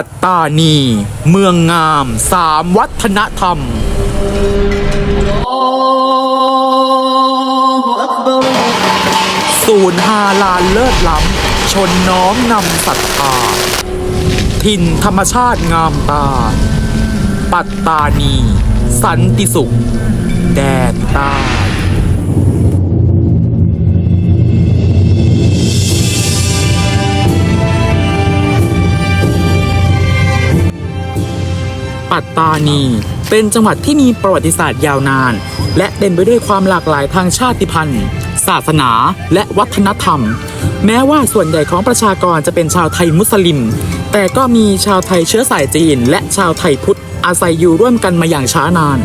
ปัตตานี เมืองงามสามวัฒนธรรม ศูนย์ฮาลาลเลิศล้ำ ชนน้อมนำศรัทธาถิ่นธรรมชาติงามตา ปัตตานี สันติสุข แดนใต้ ตานี เป็นจังหวัดที่มีประวัติศาสตร์ยาวนาน และเต็มไปด้วยความหลากหลายทางชาติพันธุ์ ศาสนา และวัฒนธรรม แม้ว่าส่วนใหญ่ของประชากรจะเป็นชาวไทยมุสลิม แต่ก็มีชาวไทยเชื้อสายจีน และชาวไทยพุทธอาศัยอยู่ร่วมกันมาอย่างช้านาน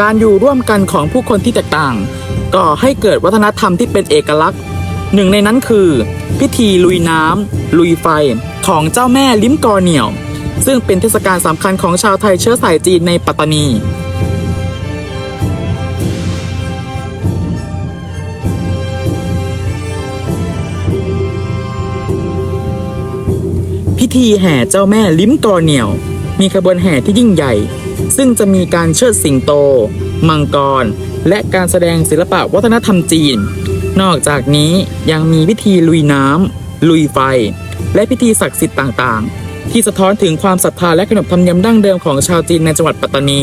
การอยู่ร่วมกันของผู้คนที่แตกต่างก่อให้เกิดวัฒนธรรมที่เป็นเอกลักษณ์หนึ่งในนั้นคือ พิธีลุยน้ำลุยไฟของเจ้าแม่ลิ้มกอเหนียว ซึ่งเป็นเทศกาลสำคัญของชาวไทยเชื้อสายจีนในปัตตานีพิธีแห่เจ้าแม่ลิ้มกอเหนียว มีขบวนแห่ที่ยิ่งใหญ่ ซึ่งจะมีการเชิดสิงโต มังกร และการแสดงศิลปะวัฒนธรรมจีน นอกจากนี้ยังมีพิธีลุยน้ำลุยไฟ และพิธีศักดิ์สิทธิ์ต่างๆ ที่สะท้อนถึงความศรัทธาและขนบธรรมเนียมดั้งเดิมของชาวจีนในจังหวัดปัตตานี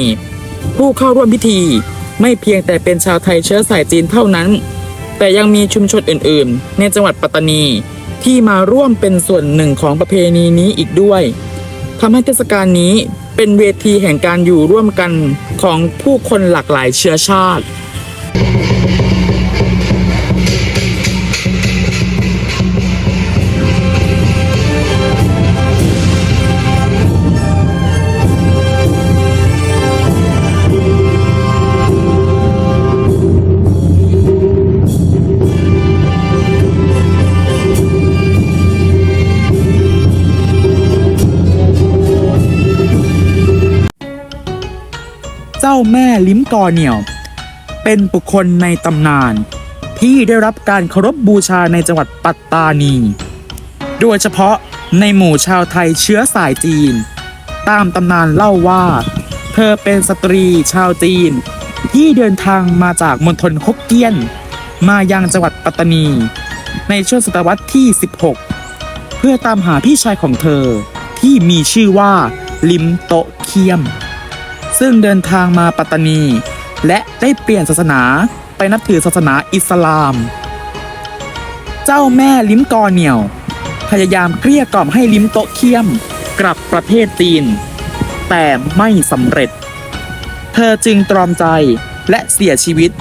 ผู้เข้าร่วมพิธี ไม่เพียงแต่เป็นชาวไทยเชื้อสายจีนเท่านั้น แต่ยังมีชุมชนอื่น ๆ ในจังหวัดปัตตานีที่มาร่วมเป็นส่วนหนึ่งของประเพณีนี้อีกด้วยทำให้เทศกาลนี้เป็นเวทีแห่งการอยู่ร่วมกันของผู้คนหลากหลายเชื้อชาติ แม่ลิ้มกอเหนี่ยว เป็นบุคคลในตำนาน ที่ได้รับการเคารพบูชาในจังหวัดปัตตานี โดยเฉพาะในหมู่ชาวไทยเชื้อสายจีน ตามตำนานเล่าว่า เธอเป็นสตรีชาวจีน ที่เดินทางมาจากมณฑลฮกเกี้ยน มายังจังหวัดปัตตานี ในช่วงศตวรรษที่ 16 เพื่อตามหาพี่ชายของเธอที่มีชื่อว่าลิมโตเคียม ซึ่งเดินทางมาปัตตานี และได้เปลี่ยนศาสนาไปนับถือศาสนาอิสลาม เจ้าแม่ลิ้มกอเหนียว พยายามเกลี้ยกล่อมให้ลิ้มโตเคียมกลับประเทศจีน แต่ไม่สำเร็จ เธอจึงตรอมใจและเสียชีวิต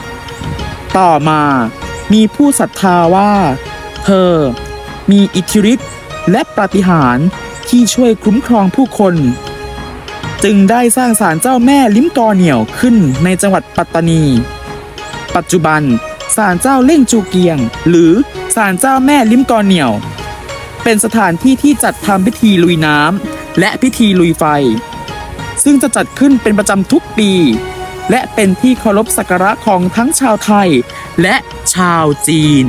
ต่อมามีผู้ศรัทธาว่า เธอมีอิทธิฤทธิ์และปาฏิหาริย์ที่ช่วยคุ้มครองผู้คน จึงได้สร้างศาลเจ้าแม่ลิ้มกอเหนียวขึ้นในจังหวัดปัตตานี ปัจจุบันศาลเจ้าเล่งจูเกียง หรือศาลเจ้าแม่ลิ้มกอเหนียว เป็นสถานที่ที่จัดทำพิธีลุยน้ำและพิธีลุยไฟ ซึ่งจะจัดขึ้นเป็นประจำทุกปี และเป็นที่เคารพสักการะของทั้งชาวไทย และชาวจีน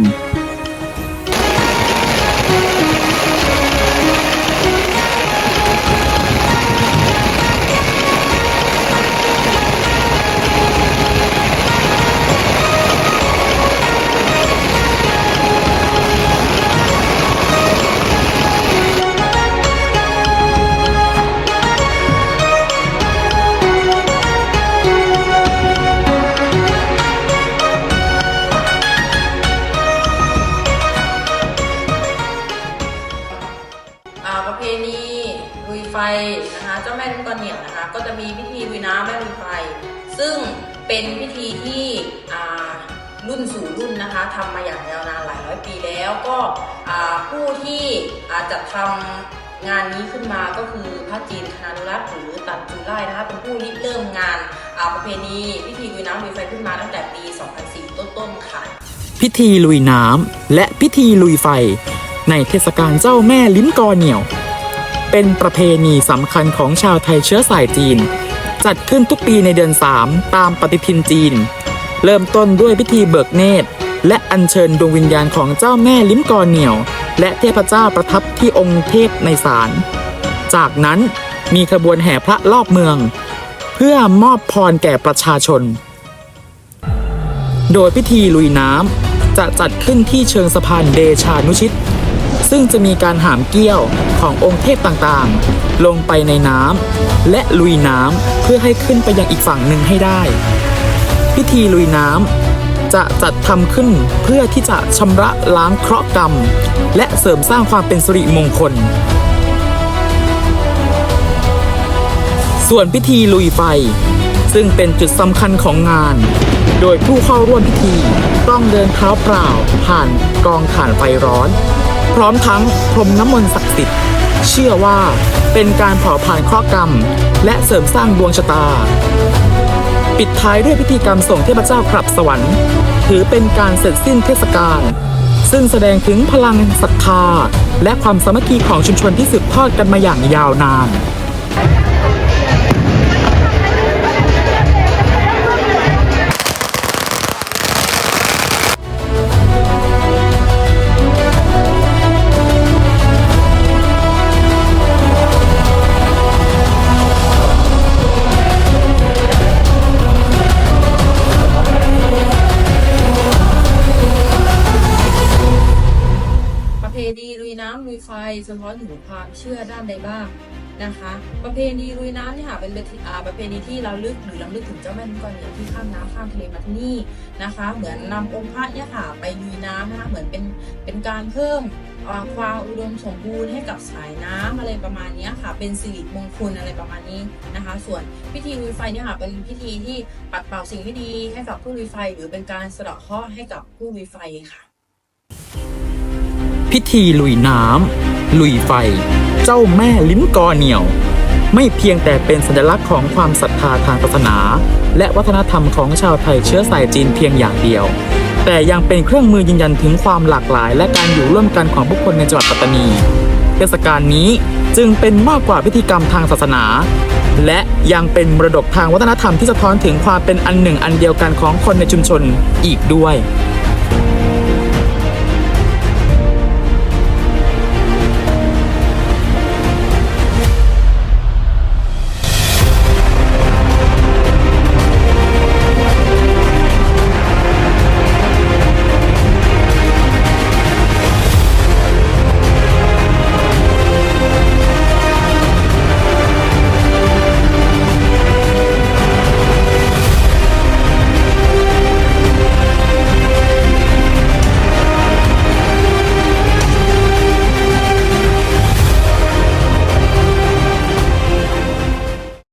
ยไฟนะคะเจ้าแม่ลูกกระเหนี่ยวนะคะ ก็จะมีพิธีลุยน้ำแม่ลุยไฟ ซึ่งเป็นพิธีที่รุ่นสู่รุ่นนะคะทำมาอย่างยาวนานหลายร้อยปีแล้วก็ผู้ที่จัดทำงานนี้ขึ้นมาก็คือพระจีนคณานุรัตน์หรือตันจูไล่นะคะเป็นผู้ริเริ่มงานอาประเพณีพิธีลุยน้ำลุยไฟขึ้นมาตั้งแต่ปี 2004 ต้นๆค่ะ พิธีลุยน้ำและพิธีลุยไฟ ในเทศกาลเจ้าแม่ลิ้มกอเหนียว เป็นประเพณีสำคัญของชาวไทยเชื้อสายจีน จัดขึ้นทุกปีในเดือน 3 ตามปฏิทินจีน เริ่มต้นด้วยพิธีเบิกเนตร และอัญเชิญดวงวิญญาณของเจ้าแม่ลิ้มกอเหนียว และเทพเจ้าประทับที่องค์เทพในศาล จากนั้นมีขบวนแห่พระรอบเมือง เพื่อมอบพรแก่ประชาชน โดยพิธีลุยน้ำจะจัดขึ้นที่เชิงสะพานเดชานุชิต ซึ่งจะมีการหามเกี้ยวขององค์เทพต่างๆ ลงไปในน้ำและลุยน้ำเพื่อให้ขึ้นไปยังอีกฝั่งหนึ่งให้ได้ พิธีลุยน้ำจะจัดทำขึ้นเพื่อที่จะชำระล้างเคราะห์กรรม และเสริมสร้างความเป็นสิริมงคล ส่วนพิธีลุยไฟ ซึ่งเป็นจุดสำคัญของงานโดยผู้เข้าร่วมพิธีต้องเดินเท้าเปล่าผ่านกองถ่านไฟร้อน พร้อมทั้งพรมน้ำมนต์ศักดิ์สิทธิ์เชื่อว่าเป็นการเผาผ่านเคราะห์กรรม และเสริมสร้างดวงชะตา ปิดท้ายด้วยพิธีกรรมส่งเทพเจ้ากลับสวรรค์ ถือเป็นการเสร็จสิ้นเทศกาลซึ่งแสดงถึงพลังศรัทธา และความสามัคคีของชุมชนที่สืบทอดกันมาอย่างยาวนาน ณีลุยน้ำลุยไฟสะท้อนถึงความเชื่อด้านใดบ้างนะคะ ประเพณีลุยน้ำเนี่ยค่ะเป็นประเพณีอ่าประเพณีที่เราลึกหรือลำลึกถึงเจ้าแม่กรเหนียวที่ข้ามน้ำข้ามทะเลมาที่นี่นะคะ เหมือนนำองค์พระเนี่ยค่ะไปลุยน้ำนะคะเหมือนเป็นเป็นการเพิ่มความอุดมสมบูรณ์ให้กับสายน้ำอะไรประมาณนี้ค่ะ เป็นสิริมงคลอะไรประมาณนี้นะคะ ส่วนพิธีลุยไฟเนี่ยค่ะเป็นพิธีที่ปัดเป่าสิ่งไม่ดีให้กับผู้ลุยไฟ หรือเป็นการสะเดาะเคราะห์ให้กับผู้ลุยไฟค่ะ พิธีลุยน้ำลุยไฟ เจ้าแม่ลิ้มกอเหนียว ไม่เพียงแต่เป็นสัญลักษณ์ของความศรัทธาทางศาสนา และวัฒนธรรมของชาวไทยเชื้อสายจีนเพียงอย่างเดียว แต่ยังเป็นเครื่องมือยืนยันถึงความหลากหลาย และการอยู่ร่วมกันของผู้คนในจังหวัดปัตตานีเทศกาลนี้จึงเป็นมากกว่าพิธีกรรมทางศาสนา และยังเป็นมรดกทางวัฒนธรรมที่สะท้อนถึงความเป็นอันหนึ่งอันเดียวกันของคนในชุมชนอีกด้วย